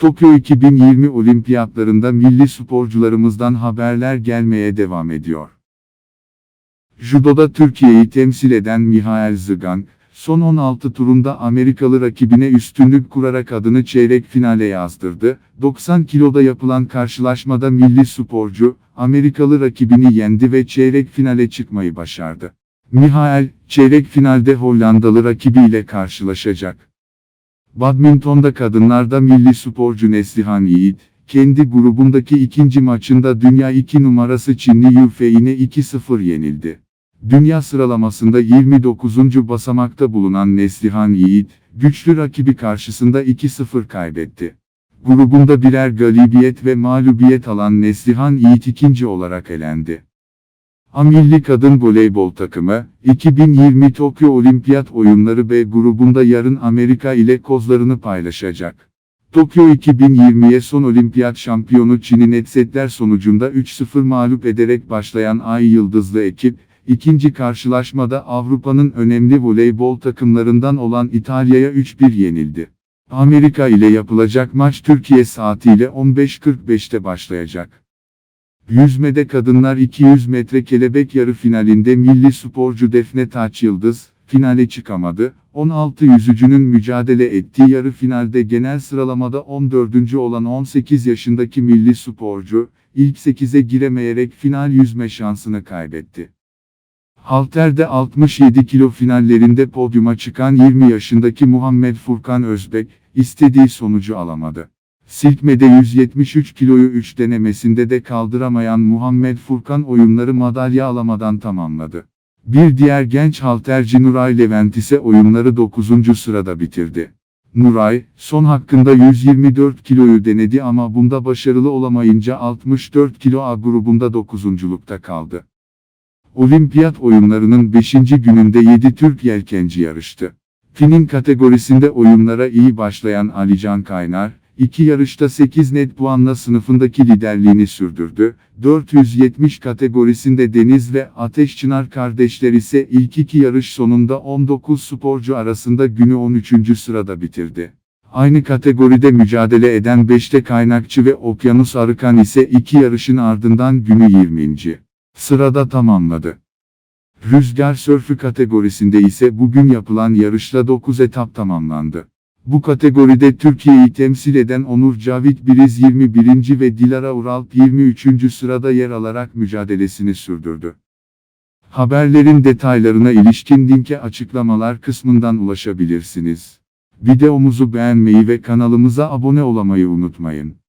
Tokyo 2020 olimpiyatlarında milli sporcularımızdan haberler gelmeye devam ediyor. Judoda Türkiye'yi temsil eden Mihail Zıgan, son 16 turunda Amerikalı rakibine üstünlük kurarak adını çeyrek finale yazdırdı. 90 kiloda yapılan karşılaşmada milli sporcu, Amerikalı rakibini yendi ve çeyrek finale çıkmayı başardı. Mihail, çeyrek finalde Hollandalı rakibiyle karşılaşacak. Badmintonda kadınlarda milli sporcu Neslihan Yiğit, kendi grubundaki ikinci maçında dünya 2 numarası Çinli Yu Fei'ne 2-0 yenildi. Dünya sıralamasında 29. basamakta bulunan Neslihan Yiğit, güçlü rakibi karşısında 2-0 kaybetti. Grubunda birer galibiyet ve mağlubiyet alan Neslihan Yiğit ikinci olarak elendi. A Milli Kadın Voleybol Takımı, 2020 Tokyo Olimpiyat Oyunları B grubunda yarın Amerika ile kozlarını paylaşacak. Tokyo 2020'ye son olimpiyat şampiyonu Çin'i net setler sonucunda 3-0 mağlup ederek başlayan Ay Yıldızlı ekip, ikinci karşılaşmada Avrupa'nın önemli voleybol takımlarından olan İtalya'ya 3-1 yenildi. Amerika ile yapılacak maç Türkiye saatiyle 15.45'te başlayacak. Yüzmede kadınlar 200 metre kelebek yarı finalinde milli sporcu Defne Taç Yıldız, finale çıkamadı. 16 yüzücünün mücadele ettiği yarı finalde genel sıralamada 14. olan 18 yaşındaki milli sporcu, ilk 8'e giremeyerek final yüzme şansını kaybetti. Halter'de 67 kilo finallerinde podyuma çıkan 20 yaşındaki Muhammed Furkan Özbek, istediği sonucu alamadı. Silkmede 173 kiloyu 3 denemesinde de kaldıramayan Muhammed Furkan oyunları madalya alamadan tamamladı. Bir diğer genç halterci Nuray Levent ise oyunları 9. sırada bitirdi. Nuray, son hakkında 124 kiloyu denedi ama bunda başarılı olamayınca 64 kilo A grubunda 9. kaldı. Olimpiyat oyunlarının 5. gününde 7 Türk yelkenci yarıştı. Finin kategorisinde oyunlara iyi başlayan Alican Kaynar, iki yarışta 8 net puanla sınıfındaki liderliğini sürdürdü. 470 kategorisinde Deniz ve Ateş Çınar kardeşler ise ilk iki yarış sonunda 19 sporcu arasında günü 13. sırada bitirdi. Aynı kategoride mücadele eden 5'te Kaynakçı ve Okyanus Arıkan ise iki yarışın ardından günü 20. sırada tamamladı. Rüzgar sörfü kategorisinde ise bugün yapılan yarışla 9 etap tamamlandı. Bu kategoride Türkiye'yi temsil eden Onur Cavit Biriz 21. ve Dilara Uralp 23. sırada yer alarak mücadelesini sürdürdü. Haberlerin detaylarına ilişkin linke açıklamalar kısmından ulaşabilirsiniz. Videomuzu beğenmeyi ve kanalımıza abone olmayı unutmayın.